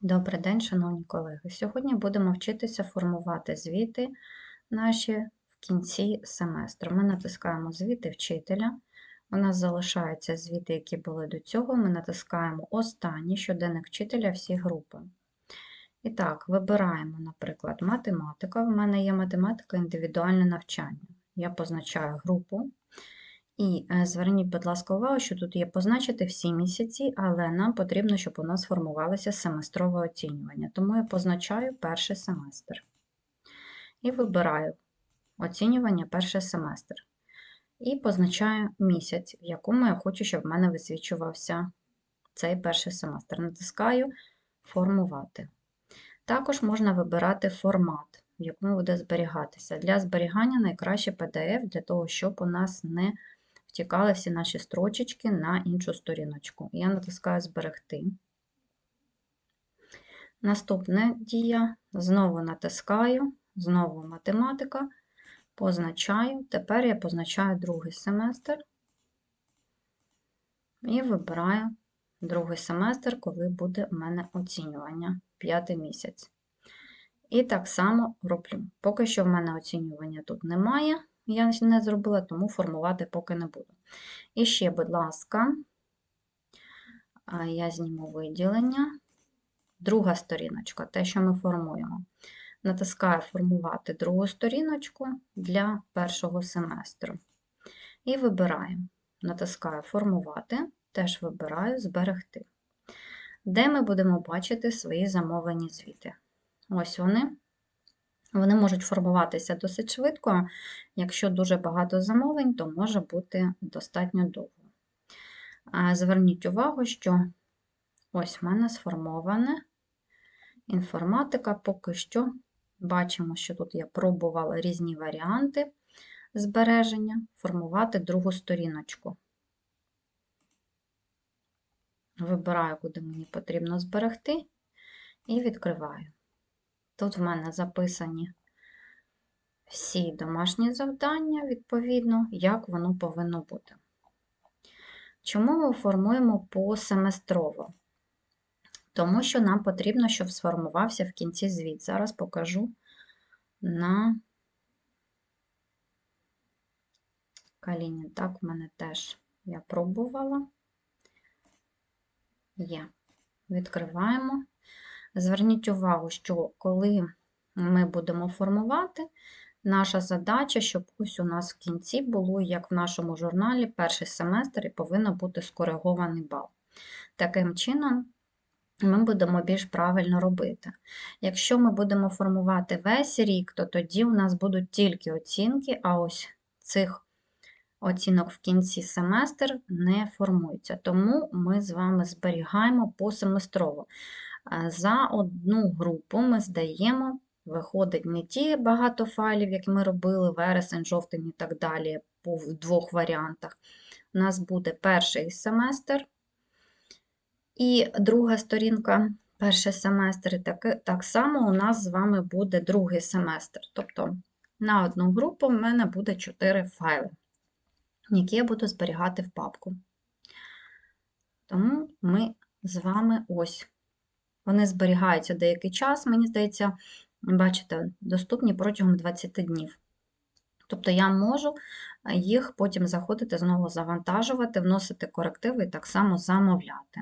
Добрий день, шановні колеги. Сьогодні будемо вчитися формувати звіти наші в кінці семестру. Ми натискаємо звіти вчителя. У нас залишаються звіти, які були до цього. Ми натискаємо останній щоденник вчителя всі групи. І так, вибираємо, наприклад, математика. В мене є математика індивідуальне навчання. Я позначаю групу. І е, зверніть, будь ласка, увагу, що тут є позначити всі місяці, але нам потрібно, щоб у нас формувалося семестрове оцінювання. Тому я позначаю перший семестр. І вибираю оцінювання перший семестр. І позначаю місяць, в якому я хочу, щоб в мене висвічувався цей перший семестр. Натискаю Формувати. Також можна вибирати формат, в якому буде зберігатися. Для зберігання найкраще PDF, для того, щоб у нас не втікали всі наші строчечки на іншу сторіночку. Я натискаю Зберегти. Наступна дія, знову натискаю, знову математика, позначаю. Тепер я позначаю другий семестр і вибираю другий семестр, коли буде у мене оцінювання п'ятий місяць. І так само роблю. Поки що в мене оцінювання тут немає, я не зробила, тому формувати поки не буду. І ще, будь ласка, я зніму виділення. Друга сторіночка, те, що ми формуємо. Натискаю формувати другу сторіночку для першого семестру. І вибираю. Натискаю формувати, теж вибираю зберегти. Де ми будемо бачити свої замовлені звіти. Ось вони. Вони можуть формуватися досить швидко. Якщо дуже багато замовлень, то може бути достатньо довго. Зверніть увагу, що ось в мене сформована інформатика. Поки що бачимо, що тут я пробувала різні варіанти збереження, формувати другу сторіночку. Вибираю, куди мені потрібно зберегти, і відкриваю. Тут в мене записані всі домашні завдання, відповідно, як воно повинно бути. Чому ми формуємо посеместрово? Тому що нам потрібно, щоб сформувався в кінці звіт. Зараз покажу на каліні. Так, в мене теж я пробувала. Є. Відкриваємо. Зверніть увагу, що коли ми будемо формувати, наша задача, щоб ось у нас в кінці було, як в нашому журналі, перший семестр і повинен бути скоригований бал. Таким чином, ми будемо більш правильно робити. Якщо ми будемо формувати весь рік, то тоді у нас будуть тільки оцінки, а ось цих оцінок в кінці семестр не формується. Тому ми з вами зберігаємо посеместрово. За одну групу ми здаємо, виходить не ті багато файлів, як ми робили, вересень, жовтень і так далі, в двох варіантах. У нас буде перший семестр і друга сторінка, перший семестр, і так, так само у нас з вами буде другий семестр. Тобто на одну групу в мене буде 4 файли, які я буду зберігати в папку. Тому ми з вами ось вони зберігаються деякий час, мені здається, бачите, доступні протягом 20 днів. Тобто я можу їх потім заходити, знову завантажувати, вносити корективи і так само замовляти.